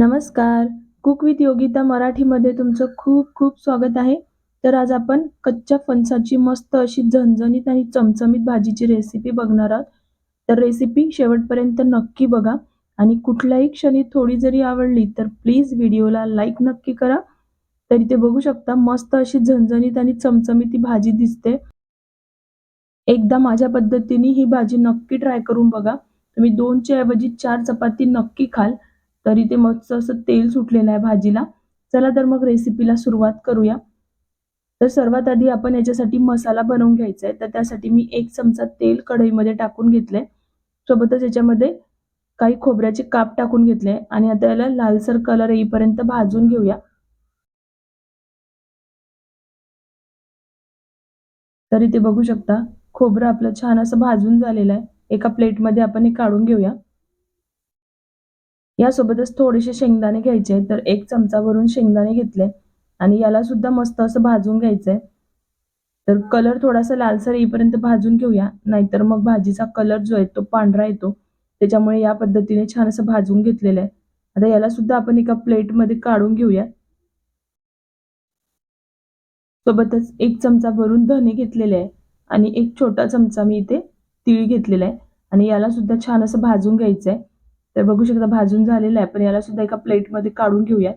नमस्कार. Cook with Yogita मराठीमध्ये तुमचं खूप खूप स्वागत आहे. तर आज आपण कच्च्या फणसाची मस्त अशी झणझणीत आणि चमचमीत भाजीची रेसिपी बघणार आहोत. तर रेसिपी शेवटपर्यंत नक्की बघा. आणि कुठल्याही क्षणी थोडी जरी आवडली तर प्लीज व्हिडिओला लाईक नक्की करा. तर इथे बघू शकता मस्त अशी झणझणीत आणि चमचमीत ही भाजी दिसते. एकदा माझ्या पद्धतीने ही भाजी नक्की ट्राय करून बघा. तुम्ही दोनच्या ऐवजी चार चपाती नक्की खाल. तरी ते मस्त असं तेल सुटलेलं आहे भाजीला. चला तर मग रेसिपीला सुरुवात करूया. तर सर्वात आधी आपण याच्यासाठी मसाला बनवून घ्यायचा आहे. तर त्यासाठी मी एक चमचा तेल कढईमध्ये टाकून घेतलंय. सोबतच याच्यामध्ये काही खोबऱ्याचे काप टाकून घेतले आणि आता याला लालसर कलर येईपर्यंत भाजून घेऊया. तर इथे बघू शकता खोबरं आपलं छान असं भाजून झालेलं आहे. एका प्लेटमध्ये आपण हे काढून घेऊया. यासोबतच थोडेसे शेंगदाणे घ्यायचे तर एक चमचा भरून शेंगदाणे घेतले. आणि याला सुद्धा मस्त असं भाजून घ्यायचंय. तर कलर थोडासा लालसर येईपर्यंत भाजून घेऊया. नाहीतर मग भाजीचा कलर जो आहे तो पांढरा येतो. त्याच्यामुळे या पद्धतीने छान असं भाजून घेतलेलं आहे. आता याला सुद्धा आपण एका प्लेटमध्ये काढून घेऊया. सोबतच एक चमचा भरून धने घेतलेले आहे. आणि एक छोटा चमचा मी इथे तीळ घेतलेला आहे. आणि याला सुद्धा छान असं भाजून घ्यायचं आहे तर बघू शकता भाजून झालेलं आहे. पण याला सुद्धा एका प्लेटमध्ये काढून घेऊया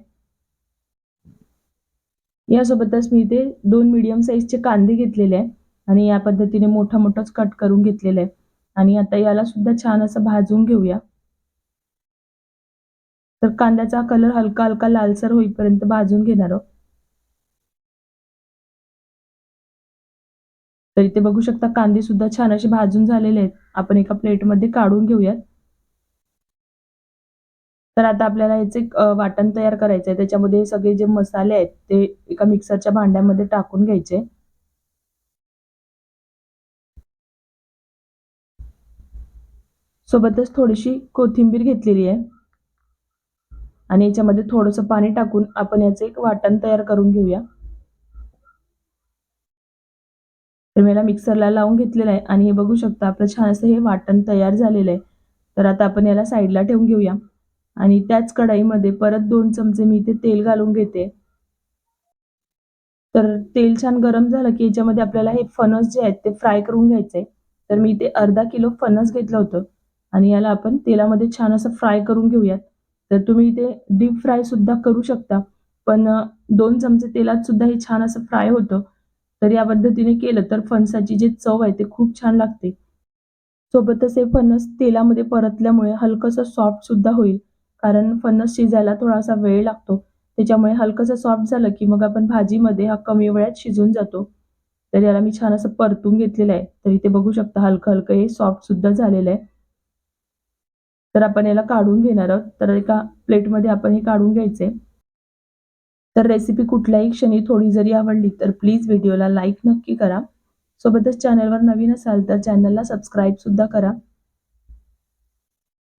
यासोबतच मी इथे दोन मीडियम साईजचे कांदे घेतलेले आहे. आणि या पद्धतीने मोठा मोठाच कट करून घेतलेला आहे. आणि आता याला सुद्धा छान असं भाजून घेऊया. तर कांद्याचा कलर हलका हलका लालसर होईपर्यंत भाजून घेणार आहोत. तर इथे बघू शकता कांदे सुद्धा छान असे भाजून झालेले आहेत. आपण एका प्लेटमध्ये काढून घेऊयात. तर आता आपल्याला याचे वाटण तयार करायचं आहे त्याच्यामध्ये सगळे जे मसाले आहेत ते एका मिक्सरच्या भांड्यामध्ये टाकून घ्यायचे. सोबतच थोडीशी कोथिंबीर घेतलेली आहे. आणि याच्यामध्ये थोडंसं पाणी टाकून आपण याचं एक वाटण तयार करून घेऊया. तर मला मिक्सरला लावून घेतलेलं आहे. आणि हे बघू शकता आपलं छान असं हे वाटण तयार झालेलं आहे. तर आता आपण याला साईडला ठेवून घेऊया. आणि त्याच कढाईमध्ये परत दोन चमचे मी इथे तेल घालून घेते. तर तेल छान गरम झालं की याच्यामध्ये आपल्याला हे फणस जे आहेत ते फ्राय करून घ्यायचे. तर मी इथे अर्धा किलो फणस घेतलं होतं आणि याला आपण तेलामध्ये छान असं फ्राय करून घेऊयात. तर तुम्ही इथे डीप फ्राय सुद्धा करू शकता पण दोन चमचे तेलात सुद्धा हे छान असं फ्राय होतं. तर या पद्धतीने केलं तर फणसाची जी चव आहे ते खूप छान लागते. सोबतच हे फणस तेलामध्ये परतल्यामुळे हलकंसं सॉफ्ट सुद्धा होईल. कारण फणस शिजायला थोडासा वेळ लागतो. त्याच्यामुळे हलकंसं सॉफ्ट झालं की मग आपण भाजीमध्ये हा कमी वेळात शिजून जातो. तर याला मी छान असं परतून घेतलेलं आहे. तर इथे बघू शकता हलकं हलकं हे सॉफ्ट सुद्धा झालेलं आहे. तर आपण याला काढून घेणार आहोत. तर एका प्लेटमध्ये आपण हे काढून घ्यायचे तर रेसिपी कुठल्याही क्षणी थोडी जरी आवडली तर प्लीज व्हिडिओला लाईक नक्की करा. सोबतच चॅनलवर नवीन असाल तर चॅनलला सबस्क्राईब सुद्धा करा.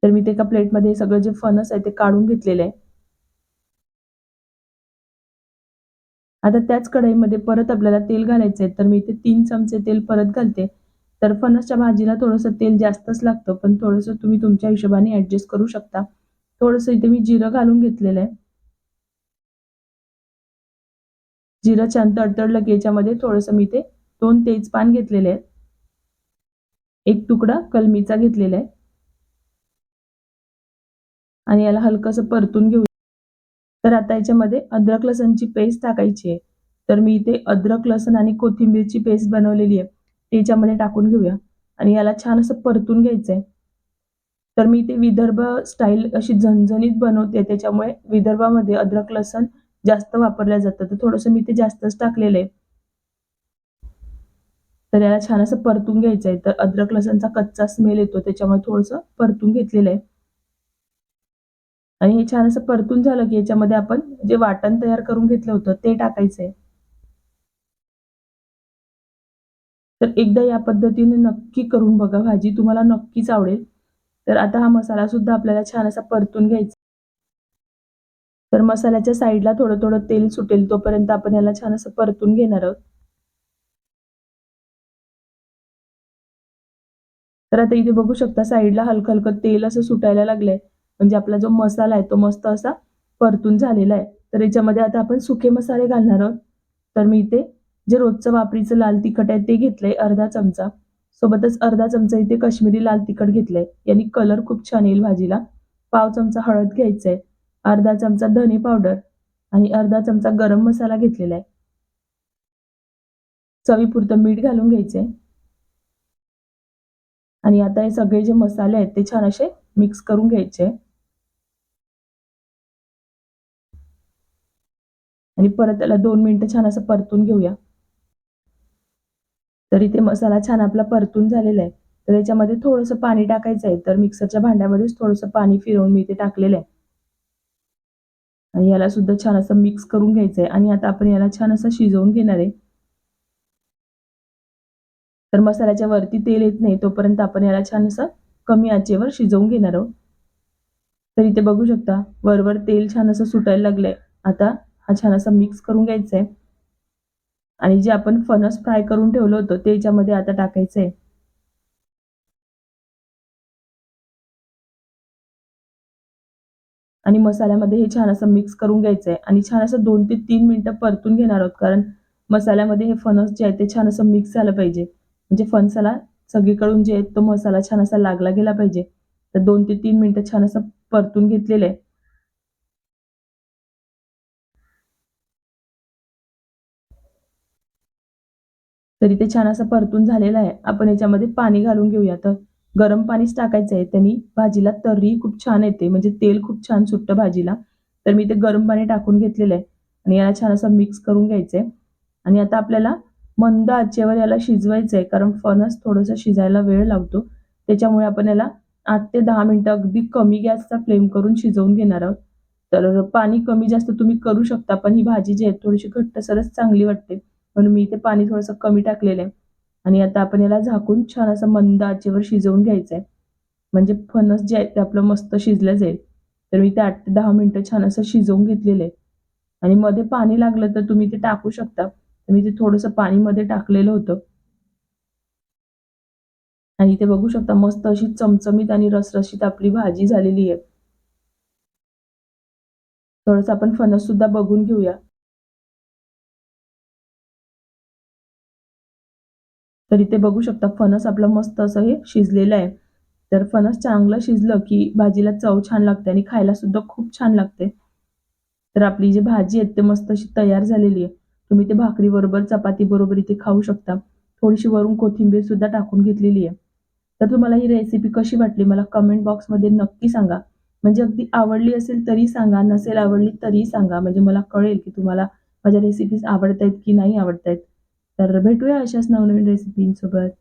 तर मी ते एका प्लेटमध्ये सगळं जे फणस आहे ते काढून घेतलेलं आहे. आता त्याच कढईमध्ये परत आपल्याला तेल घालायचं आहे तर मी इथे तीन चमचे तेल परत घालते. तर फणसच्या भाजीला थोडंसं तेल जास्तच लागतं पण थोडंसं तुम्ही तुमच्या हिशोबाने ऍडजस्ट करू शकता. थोडंसं इथे मी जिरं घालून घेतलेलं आहे. जिरं छान तडतडलं की याच्यामध्ये थोडंसं मी ते दोन तेजपान घेतलेले आहेत. एक तुकडा कलमीचा घेतलेला आहे. आणि याला हलकंसं परतून घेऊ तर आता याच्यामध्ये अद्रक लसणची पेस्ट टाकायची आहे. तर मी इथे अद्रक लसण आणि कोथिंबीरची पेस्ट बनवलेली आहे. त्याच्यामध्ये टाकून घेऊया. आणि याला छान असं परतून घ्यायचं आहे तर मी इथे विदर्भ स्टाईल अशी झणझणीत बनवते. त्याच्यामुळे विदर्भामध्ये अद्रक लसण जास्त वापरल्या जातं तर थोडंसं मी ते जास्तच टाकलेलं आहे. तर याला छान असं परतून घ्यायचं आहे तर अद्रक लसणचा कच्चा स्मेल येतो. त्याच्यामुळे थोडंसं परतून घेतलेलं आहे. आणि हे छान असं परतून झालं की याच्यामध्ये आपण जे वाटण तयार करून घेतलं होतं ते टाकायचं आहे तर एकदा या पद्धतीने नक्की करून बघा भाजी तुम्हाला नक्कीच आवडेल. तर आता हा मसाला सुद्धा आपल्याला छान असा परतून घ्यायचा. तर मसाल्याच्या साईडला थोडं थोडं तेल सुटेल तोपर्यंत आपण याला छान असं परतून घेणार आहोत. तर आता इथे बघू शकता साईडला हलकं हलकं तेल असं सुटायला लागलंय. म्हणजे आपला जो मसाला आहे तो मस्त असा परतून झालेला आहे. तर याच्यामध्ये आता आपण सुके मसाले घालणार आहोत. तर मी इथे जे रोजचं वापरीचं लाल तिखट आहे ते घेतलंय अर्धा चमचा. सोबतच अर्धा चमचा इथे काश्मीरी लाल तिखट घेतलंय. यांनी कलर खूप छान येईल भाजीला. पाव चमचा हळद घ्यायचा आहे अर्धा चमचा धने पावडर आणि अर्धा चमचा गरम मसाला घेतलेला आहे. चवीपुरतं मीठ घालून घ्यायचंय. आणि आता हे सगळे जे मसाले आहेत ते छान असे मिक्स करून घ्यायचे. आणि परत त्याला दोन मिनिटं छान असं परतून घेऊया. तर इथे मसाला छान आपला परतून झालेला आहे. तर याच्यामध्ये थोडंसं पाणी टाकायचं आहे. तर मिक्सरच्या भांड्यामध्येच थोडंसं पाणी फिरवून मी इथे टाकलेलं आहे. आणि याला सुद्धा छान असं मिक्स करून घ्यायचं आहे. आणि आता आपण याला छान असं शिजवून घेणार आहे. तर मसाल्याच्या वरती तेल येत नाही तोपर्यंत आपण याला छान असं कमी आचेवर शिजवून घेणार आहोत. तर इथे बघू शकता वरवर तेल छान असं सुटायला लागलंय. आता हा छान असा मिक्स करून घ्यायचा आहे आणि जे आपण फणस फ्राय करून ठेवलं होतं ते याच्यामध्ये आता टाकायचं आहे आणि मसाल्यामध्ये हे छान असं मिक्स करून घ्यायचं आहे आणि छान असं दोन ते तीन मिनिटं परतून घेणार आहोत कारण मसाल्यामध्ये हे फणस जे आहे ते छान असं मिक्स झालं पाहिजे. म्हणजे फणसाला सगळीकडून जे आहे तो मसाला छान असा लागला गेला पाहिजे. तर दोन ते तीन मिनिटं छान असं परतून घेतलेलं आहे. तरी ते छान असं परतून झालेलं आहे. आपण याच्यामध्ये पाणी घालून घेऊया तर. गरम पाणीच टाकायचं आहे त्यांनी. भाजीला तर्री खूप छान येते. म्हणजे तेल खूप छान सुटतं भाजीला. तर मी ते गरम पाणी टाकून घेतलेलं आहे. आणि याला छान असं मिक्स करून घ्यायचं आहे आणि आता आपल्याला मंद आचेवर याला शिजवायचं आहे कारण फणस थोडंसं शिजायला वेळ लागतो. त्याच्यामुळे आपण याला आठ ते दहा मिनटं अगदी कमी गॅसचा फ्लेम करून शिजवून घेणार आहोत. तर पाणी कमी जास्त तुम्ही करू शकता. पण ही भाजी जी आहे थोडीशी घट्टसरच चांगली वाटते. म्हणून मी इथे पाणी थोडंसं कमी टाकलेलं आहे. आणि आता आपण याला झाकून छान असं मंद आचेवर शिजवून घ्यायचं आहे म्हणजे फणस जे आहे ते आपलं मस्त शिजलं जाईल. तर मी ते आठ ते दहा मिनटं छान असं शिजवून घेतलेलं आहे. आणि मध्ये पाणी लागलं तर तुम्ही ते टाकू शकता. तर मी ते थोडंसं पाणी मध्ये टाकलेलं होतं. आणि इथे बघू शकता मस्त अशी चमचमीत आणि रसरशीत आपली भाजी झालेली आहे. थोडंसं आपण फणस सुद्धा बघून घेऊया. तर इथे बघू शकता फणस आपलं मस्त असं हे शिजलेलं आहे. तर फणस चांगलं शिजलं की भाजीला चव छान लागते आणि खायला सुद्धा खूप छान लागते. तर आपली जी भाजी आहे ते मस्त अशी तयार झालेली आहे. तुम्ही ते भाकरी बरोबर चपाती बरोबर इथे खाऊ शकता. थोडीशी वरून कोथिंबीर सुद्धा टाकून घेतलेली आहे. तर तुम्हाला ही रेसिपी कशी वाटली मला कमेंट बॉक्समध्ये नक्की सांगा. म्हणजे अगदी आवडली असेल तरी सांगा नसेल आवडली तरी सांगा. म्हणजे मला कळेल की तुम्हाला माझ्या रेसिपीज आवडत आहेत की नाही आवडत आहेत तर भेटूया अशाच नवनवीन रेसिपींसोबत